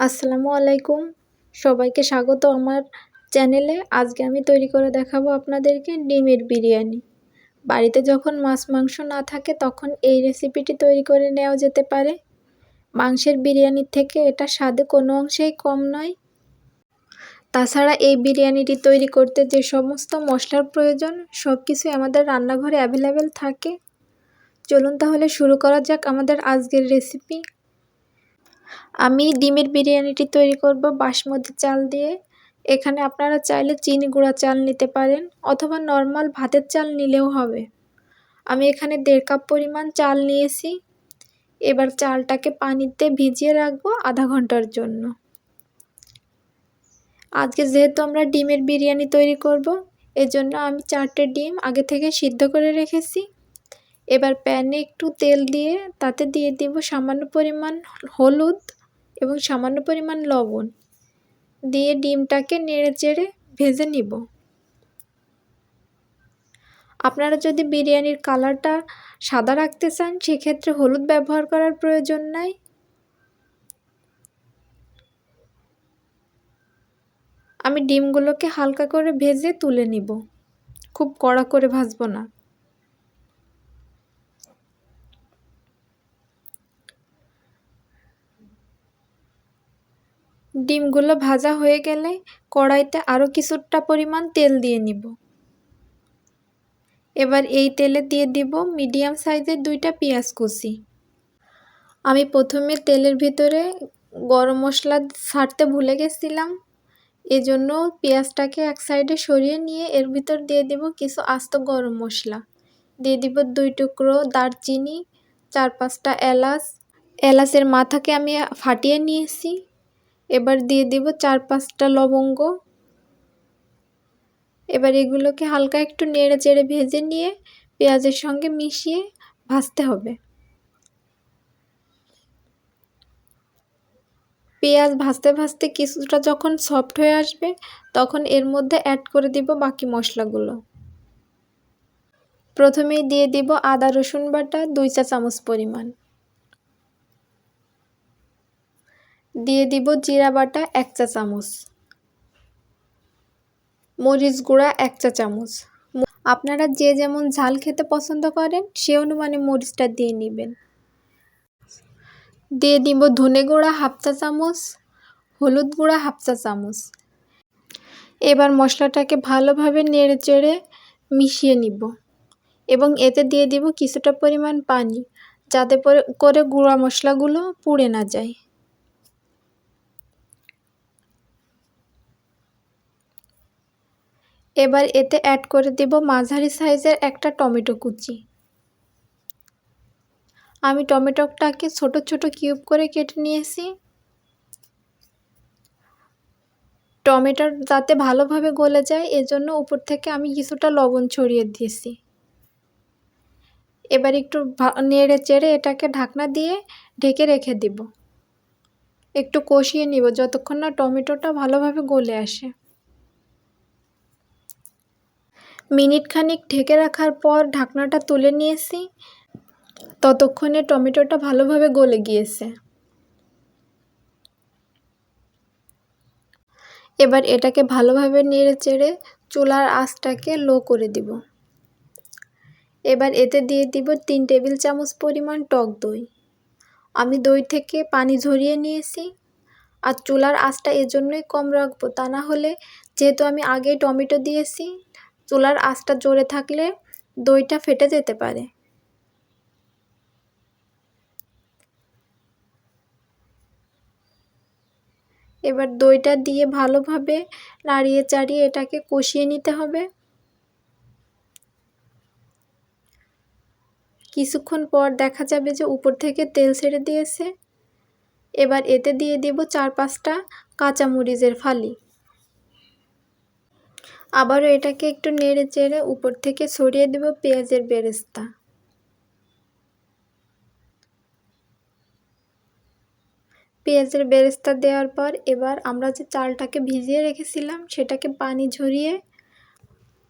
আসসালামু আলাইকুম। সবাইকে স্বাগত আমার চ্যানেলে। আজকে আমি তৈরি করে দেখাবো আপনাদেরকে ডিমের বিরিয়ানি। বাড়িতে যখন মাছ, মাংস না থাকে, তখন এই রেসিপিটি তৈরি করে নেওয়া যেতে পারে। মাংসের বিরিয়ানির থেকে এটা স্বাদে কোনো অংশেই কম নয়। তাছাড়া এই বিরিয়ানিটি তৈরি করতে যে সমস্ত মশলার প্রয়োজন সব কিছুই আমাদের রান্নাঘরে অ্যাভেলেবেল থাকে। চলুন তাহলে শুরু করা যাক আমাদের আজকের রেসিপি। আমি ডিমের বিরিয়ানিটি তৈরি করব বাসমতি চাল দিয়ে। এখানে আপনারা চাইলে চিনি গুঁড়া চাল নিতে পারেন অথবা নর্মাল ভাতের চাল নিলেও হবে। আমি এখানে দেড় কাপ পরিমাণ চাল নিয়েছি। এবার চালটাকে পানিতে ভিজিয়ে রাখব আধা ঘণ্টার জন্য। আজকে যেহেতু আমরা ডিমের বিরিয়ানি তৈরি করব, এজন্য আমি চারটে ডিম আগে থেকে সিদ্ধ করে রেখেছি। এবার প্যানে একটু তেল দিয়ে তাতে দিয়ে দিব সামান্য পরিমাণ হলুদ এবং সামান্য পরিমাণ লবণ। দিয়ে ডিমটাকে নেড়ে চেড়ে ভেজে নিব। আপনারা যদি বিরিয়ানির কালারটা সাদা রাখতে চান, সেক্ষেত্রে হলুদ ব্যবহার করার প্রয়োজন নাই। আমি ডিমগুলোকে হালকা করে ভেজে তুলে নিব। খুব কড়া করে ভাজবো না। ডিমগুলো ভাজা হয়ে গেলে কড়াইতে আরও কিছুটা পরিমাণ তেল দিয়ে নিব। এবার এই তেলে দিয়ে দিব মিডিয়াম সাইজের দুইটা পেঁয়াজ কুচি। আমি প্রথমে তেলের ভিতরে গরম মশলা ছাড়তে ভুলে গেছিলাম। এজন্য পেঁয়াজটাকে এক সাইডে সরিয়ে নিয়ে এর ভিতর দিয়ে দিব কিছু আস্ত গরম মশলা। দিয়ে দিব দুই টুকরো দারচিনি, চার পাঁচটা এলাচ। এলাচের মাথাকে আমি ফাটিয়ে নিয়েছি। এবার দিয়ে দিব চার পাঁচটা লবঙ্গ। এবার এগুলোকে হালকা একটু নেড়ে চেড়ে ভেজে নিয়ে পেঁয়াজের সঙ্গে মিশিয়ে ভাজতে হবে। পেঁয়াজ ভাজতে ভাজতে কিছুটা যখন সফট হয়ে আসবে, তখন এর মধ্যে অ্যাড করে দিব বাকি মশলাগুলো। প্রথমেই দিয়ে দিব আদা রসুন বাটা, দুই চা চামচ পরিমাণ। দিয়ে দিব জিরা বাটা এক চা চামচ। মরিচ গুঁড়া এক চা চামচ। আপনারা যে যেমন ঝাল খেতে পছন্দ করেন, সে অনুমানে মরিচটা দিয়ে নেবেন। দিয়ে দিব ধনে গুঁড়া হাফ চা চামচ, হলুদ গুঁড়া হাফ চা চামচ। এবার মশলাটাকে ভালোভাবে নেড়ে চেড়ে মিশিয়ে নিব এবং এতে দিয়ে দিব কিছুটা পরিমাণ পানি, যাতে করে গুঁড়া মশলাগুলো পুড়ে না যায়। এবার এতে অ্যাড করে দেব মাঝারি সাইজের একটা টমেটো কুচি। আমি টমেটোটাকে ছোট ছোট কিউব করে কেটে নিয়েছি। টমেটোর যাতে ভালোভাবে গলে যায়, এজন্য উপর থেকে আমি কিছুটা লবণ ছড়িয়ে দিয়েছি। এবার একটু নেড়ে চেড়ে এটাকে ঢাকনা দিয়ে ঢেকে রেখে দিব। একটু কষিয়ে নিব, যতক্ষণ না টমেটোটা ভালোভাবে গলে আসে। মিনিট খানিক ঢেকে রাখার পর ঢাকনাটা তুলে নিয়েছি। ততক্ষণে টমেটোটা ভালোভাবে গলে গিয়েছে। এবার এটাকে ভালোভাবে নেড়ে চেড়ে চুলার আঁচটাকে লো করে দিব। এবার এতে দিয়ে দিব তিন টেবিল চামচ পরিমাণ টক দই। আমি দই থেকে পানি ঝরিয়ে নিয়েছি। আর চুলার আঁচটা এজন্যই কম রাখব তা না হলে যেহেতু আমি আগেই টমেটো দিয়েছি চুলার আঁচটা জোরে থাকলে দইটা ফেটে যেতে পারে। এবার দইটা দিয়ে ভালোভাবে নাড়িয়ে চাড়িয়ে এটাকে কষিয়ে নিতে হবে। কিছুক্ষণ পর দেখা যাবে যে উপর থেকে তেল ছেড়ে দিয়েছে। এবার এতে দিয়ে দিব চার পাঁচটা কাঁচামরিচের ফালি। আবারও এটাকে একটু নেড়ে চেড়ে উপর থেকে ছড়িয়ে দেব পেঁয়াজের বেরেস্তা। পেঁয়াজের বেরেস্তা দেওয়ার পর এবার আমরা যে চালটাকে ভিজিয়ে রেখেছিলাম, সেটাকে পানি ঝরিয়ে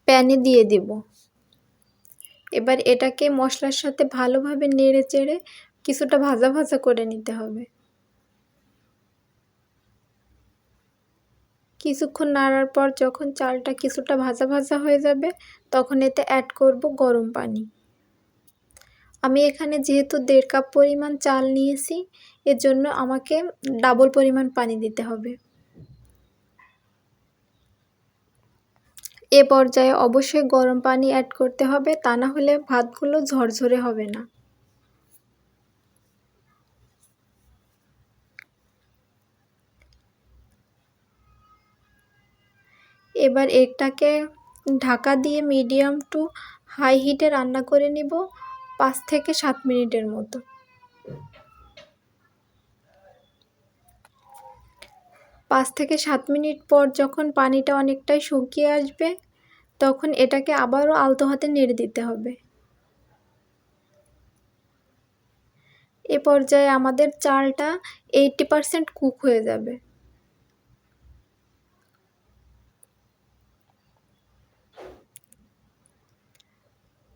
প্যানে দিয়ে দিব। এবার এটাকে মশলার সাথে ভালোভাবে নেড়ে চেড়ে কিছুটা ভাজা ভাজা করে নিতে হবে। কিছুক্ষণ নাড়ার পর যখন চালটা কিছুটা ভাজা ভাজা হয়ে যাবে, তখন এতে অ্যাড করব গরম পানি। আমি এখানে যেহেতু দেড় কাপ পরিমাণ চাল নিয়েছি এর জন্য আমাকে ডাবল পরিমাণ পানি দিতে হবে। এ পর্যায়ে অবশ্যই গরম পানি অ্যাড করতে হবে, তা না হলে ভাতগুলো ঝরঝরে হবে না। এবার এটাকে ঢাকা দিয়ে মিডিয়াম টু হাই হিটে রান্না করে নিব পাঁচ থেকে সাত মিনিটের মতো। পাঁচ থেকে সাত মিনিট পর যখন পানিটা অনেকটাই শুকিয়ে আসবে, তখন এটাকে আবারও আলতো হাতে নেড়ে দিতে হবে। এ পর্যায়ে আমাদের চালটা এইটটি পারসেন্ট কুক হয়ে যাবে।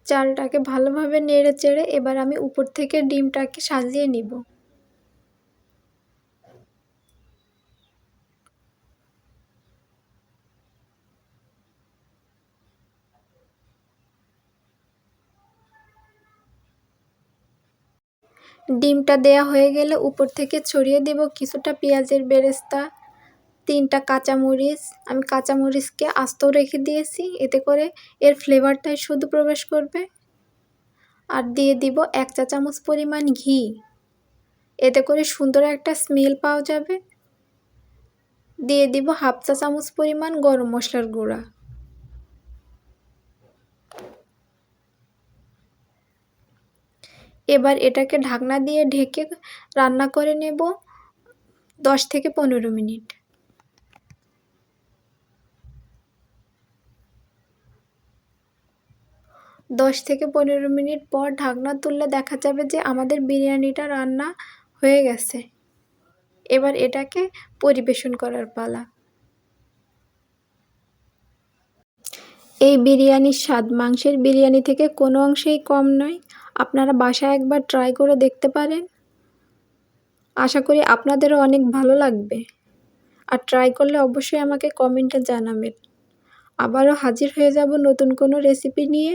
চালটাকে ভালোভাবে নেড়ে চেড়ে এবার আমি উপর থেকে ডিমটাকে সাজিয়ে নিব। ডিমটা দেয়া হয়ে গেলে উপর থেকে ছড়িয়ে দেব কিছুটা পেঁয়াজের বেরেস্তা। তিনটা কাঁচামরিচ, আমি কাঁচামরিচকে আস্ত রেখে দিয়েছি, এতে করে এর ফ্লেভারটাই শুধু প্রবেশ করবে। আর দিয়ে দিব এক চা চামচ পরিমাণ ঘি। এতে করে সুন্দর একটা স্মেল পাওয়া যাবে। দিয়ে দিব হাফ চা চামচ পরিমাণ গরম মশলার গুঁড়া। এবার এটাকে ঢাকনা দিয়ে ঢেকে রান্না করে নেব দশ থেকে পনেরো মিনিট। দশ থেকে পনেরো মিনিট পর ঢাকনা তুললে দেখা যাবে যে আমাদের বিরিয়ানিটা রান্না হয়ে গেছে। এবার এটাকে পরিবেশন করার পালা। এই বিরিয়ানির স্বাদ মাংসের বিরিয়ানি থেকে কোনো অংশেই কম নয়। আপনারা বাসায় একবার ট্রাই করে দেখতে পারেন। আশা করি আপনাদেরও অনেক ভালো লাগবে। আর ট্রাই করলে অবশ্যই আমাকে কমেন্টে জানাবেন। আবারও হাজির হয়ে যাব নতুন কোনো রেসিপি নিয়ে।